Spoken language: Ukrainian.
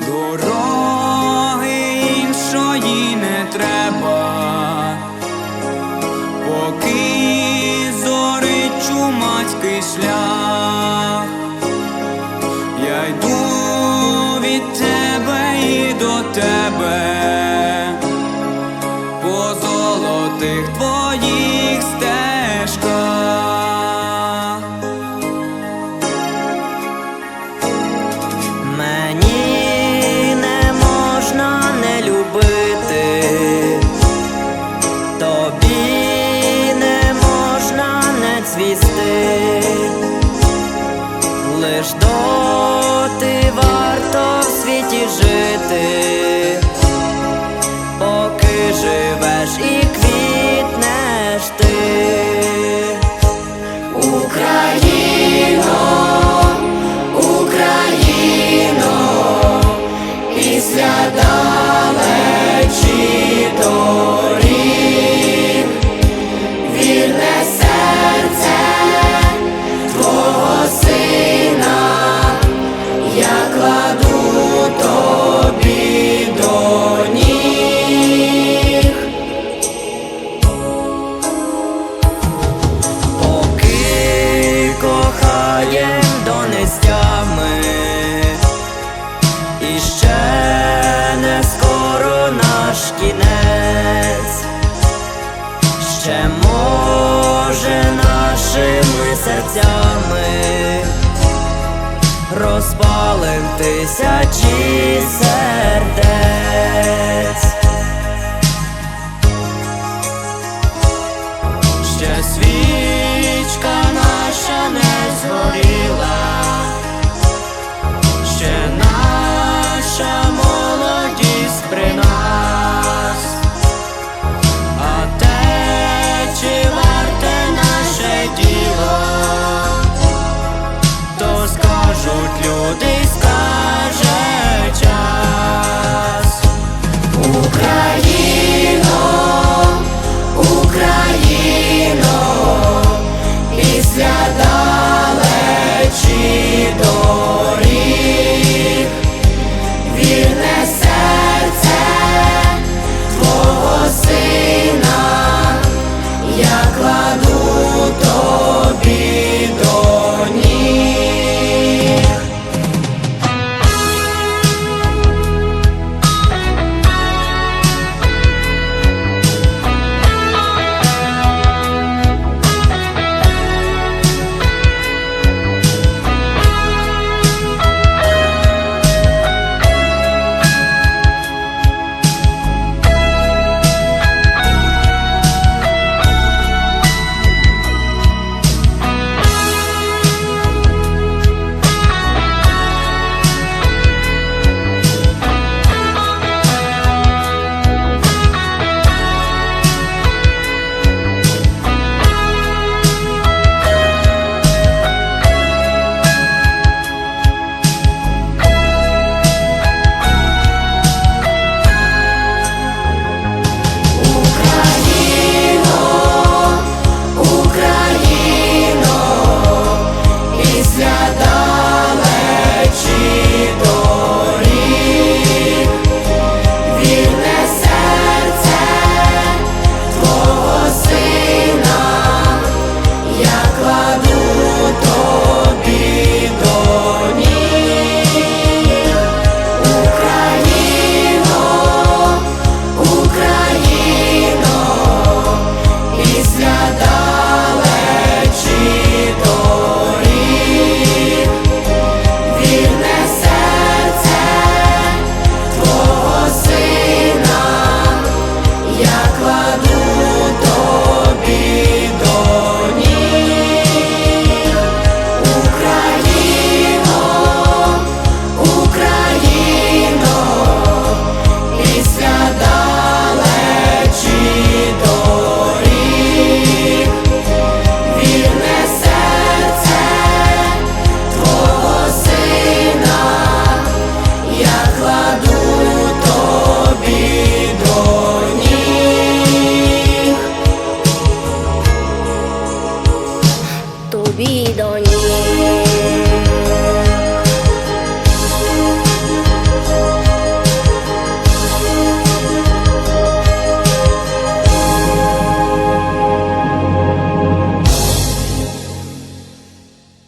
Дороги іншої цвісти лиш до. серцями, розпалим тисячі сердець. то скажуть люди, скаже час Україна.